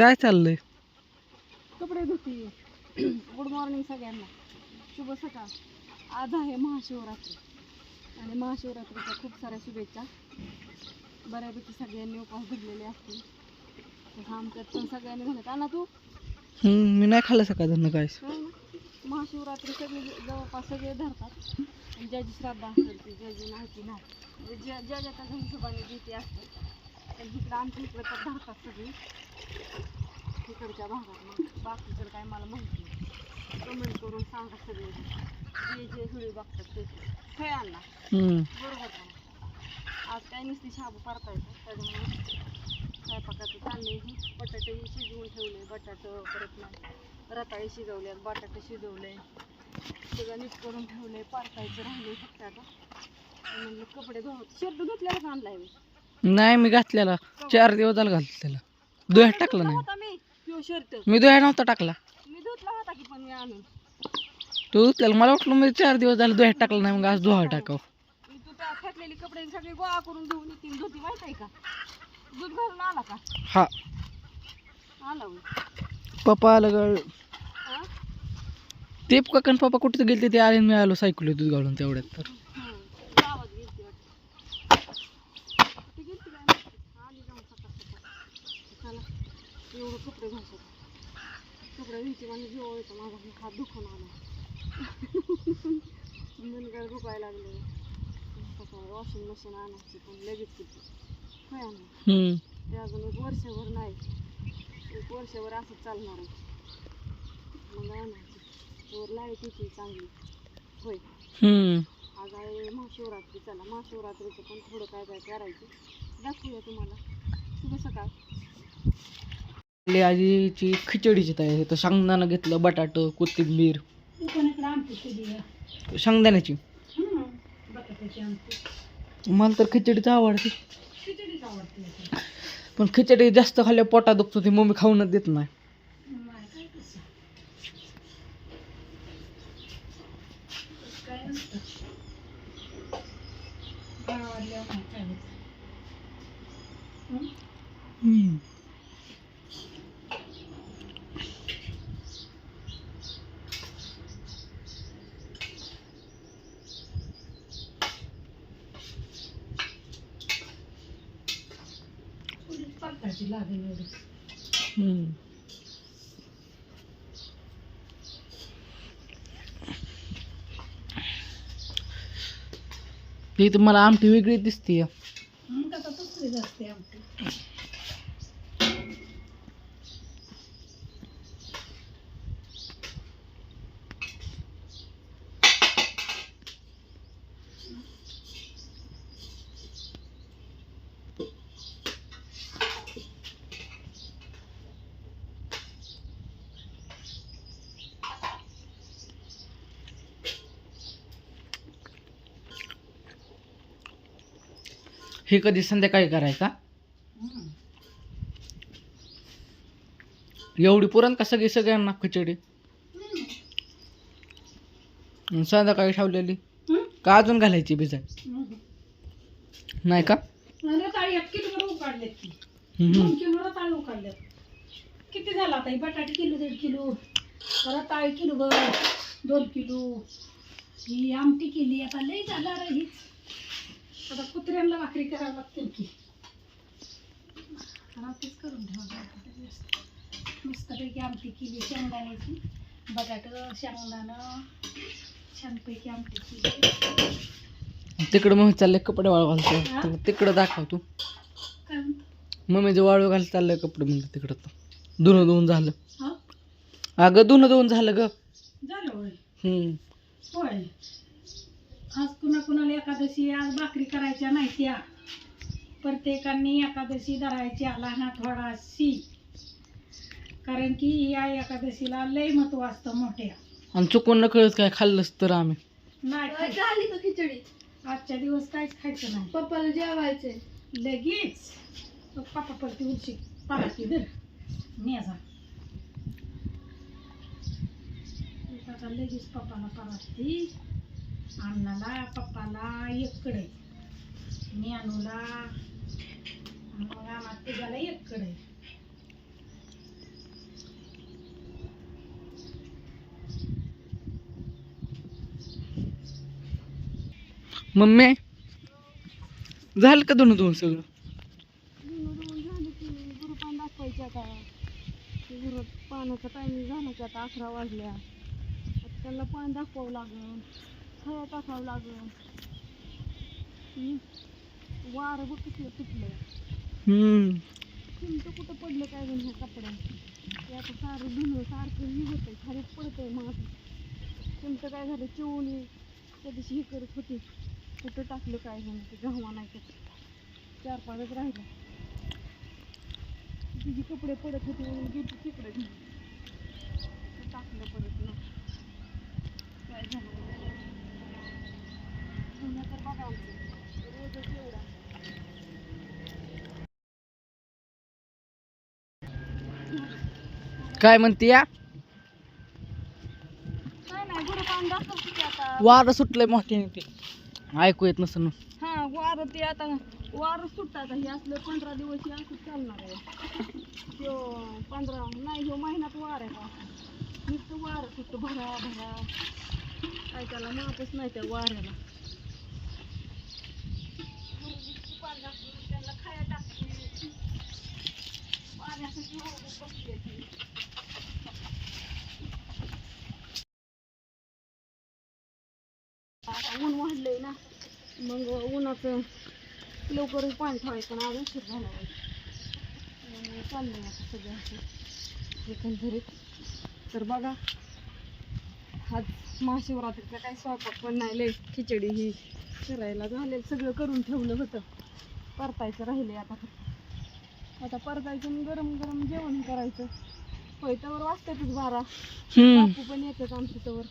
काय चाललंय? कपडे धुती. गुड मॉर्निंग सगळ्यांना. शुभ सकाळ. आज आहे महाशिवरात्री. आणि महाशिवरात्रीच्या खूप साऱ्या शुभेच्छा. बऱ्यापैकी सगळ्यांनी उपवास धरलेले असतील. तसं आमच्यात पण सगळ्यांनी झालं का ना तू मी नाही खाल्लं सकाळ काय? महाशिवरात्री सगळे जवळपास सगळे धरतात. आणि ज्याची श्राद्ध असेल ती ज्याची नाही ती नाही. म्हणजे ज्या ज्या ज्या त्याच्या हिशोबाने जिथे असतात तर इकडं आमच्या इकडं तर धरतात सगळी. तिकडच्या भागात बाकीकडं काय मला माहिती नाही. कमेंट करून सांगा सगळे. जे जे व्हिडिओ बघतात ते. खेळांना. बरोबर का आज काय नुसती शाबू परतायचं त्याच्यामुळे स्वयंपाकाचं चाललंय हे. बटाटे शिजवून ठेवले. बटाटं परत रताळे शिजवले बटाटे शिजवले. सगळं नीट करून ठेवले. परतायचं राहिले फक्त आता. म्हणलं कपडे धुवत शर्ट धुतल्यालाच आणलाय मी. नाही मी घातलेला. चार दिवस झालं घातलेला. दुह्यात टाकला नाही. मी तो शर्ट मी दुह्या नव्हता टाकला. मी धुतला होता की पण मी आणून. तू त्याला मला वाटलं मी चार दिवस झालं दुह्यात टाकला नाही मग आज दुहा टाकाव. मी तू त्या फेकलेली कपडे सगळे गोळा करून घेऊन येतील धुती माहीत आहे का? दूध घालून आला का? हा. आला होय. पप्पा आलं ग. हा? ते काकण पप्पा कुठे गेलते ते आले आणि मी आलो सायकल दूध गाळून तेवढ्यात तर हम्म. गावात गेलती वाटतं. कुठे गेलती काय माहिती. आली जाऊन सकाळ सकाळ. चला एवढं कपडे घासत. कपडे घ्यायची म्हणजे जेव्हा येतो माझा हात दुखून आला. मनगड दुखायला लागले. वॉशिंग मशीन आणायची पण लगेच किती? काय आणलं ते अजून एक वर्षभर नाही. एक वर्षभर असंच चालणार आहे. मग आणायची. वर लाइट येते चांगली. होय. आज आहे महाशिवरात्री. चला महाशिवरात्रीचं पण थोडं काय काय करायचं. दाखवूया तुम्हाला. शुभ सकाळ. आपली आजीची खिचडीची तयारी तर शेंगदाणा घेतलं बटाट कोथिंबीर. शेंगदाण्याची. मला तर खिचडीच आवडते. पण खिचडी जास्त खाल्ल्या पोटा दुखतो ती मम्मी खाऊनच देत नाही. हम्म. हम्म. ती तर मला आमटी वेगळी दिसते हे कधी संध्याकाळी करायचा एवढी पुरण का सगळी सगळ्यांना खिचडी? संध्याकाळी ठेवलेली? का अजून घालायची भिजाय नाही का? किलो किलो किती झाला आता? बटाटे किलो दीड किलो. रताळे किलो ग दोन किलो. ही आमटी केली. आता लई झाला रे ही. आता कुत्र्यांना भाकरी करावं लागतील की. रात्रीच करून ठेवा मस्तपैकी आमटी केली शेंगदाण्याची बटाटं शेंगदाणं छानपैकी आमटी केली. तिकडं मग चाललंय कपडे वाळू? घालतो. तिकडं दाखव तू? मम्मीचं वाळू घाल चाललंय कपडे म्हणलं तिकडं तर. धुणं धुवून झालं. अगं धुणं धुवून झालं ग. झालं. होय. आज कुणा कुणाला एकादशी आज भाकरी करायच्या नाही त्या. प्रत्येकाने एकादशी धरायची लहान थोडाशी. कारण की या एकादशीला लय महत्त्व असतं मोठ्या. आणि चुकून न कळत काय खाल्लंच तर आम्ही. नाही झाली का खिचडी. आजच्या दिवस काहीच खायचं नाही. पप्पाला जेवायचे लगेच. पप्पा पडती उलशी पाराती धर. नेजा आता. लगेच पप्पाला पराती अण्णाला पप्पाला एककडे ज्ञानूला मग आम्हा तिघाला एककडे मम्मी झालं का दोन दोन सगळं? दोन झालं की गुरु गुरुपान दाखवायचे आता. गुरु पाण्याचा टायमिंग झाला की आता अकरा वाजल्या. त्यांना पाणी दाखवावं लागलं. खळ्या टाकावं लागेल. वारं बघ किती तुटलं चिमट कुठं पडलं काय जण ह्या कपड्यात ते आता सारं धुणं सारखं हे होतंय खाली पडतंय मग चिमट काय झालं चिवणी त्या दिवशी हे करत होती कुठं टाकलं काय जण ते गव्हा नाही त्यात चार पाण्यात राहिलं तिची कपडे पडत होते म्हणून गेली तिकडे टाकलं परत ना काय झालं धुणं तर बघा आमचं. रोजच एवढा काय म्हणते या? वारं सुटलंय मोठ्याने ते. ऐकू येत नसतं ना. हा वारं ते आता वारं सुटतं आता. हे असलं पंधरा दिवस हे असं चालणार आहे. त्यो पंधरा नाही ह्यो महिन्यात वार आहे का नुसतं वारं सुटतं भरा भरा. काय त्याला मापच नाही त्या वाऱ्याला. गुरुजीची पान दाखवली, त्यांना खाया टाकली पाण्यासाठी एवढं बसली ती. आता ऊन वाढलंय ना मग उन्हाचं लवकर पाणी ठेवायचं पण आज उशीर झाला त्यामुळे चाललंय आता सगळं असं एकंदरीत. तर बघा आज महाशिवरात्रीचा काही स्वयंपाक पण नाही लय खिचडी ही करायला झालेलं सगळं करून ठेवलं होतं. परतायचं राहिले आता फक्त. आता परतायचं गरम गरम जेवण करायचं. होय तवर वाजतातच बारा. बापू पण येतात आमच्या तवर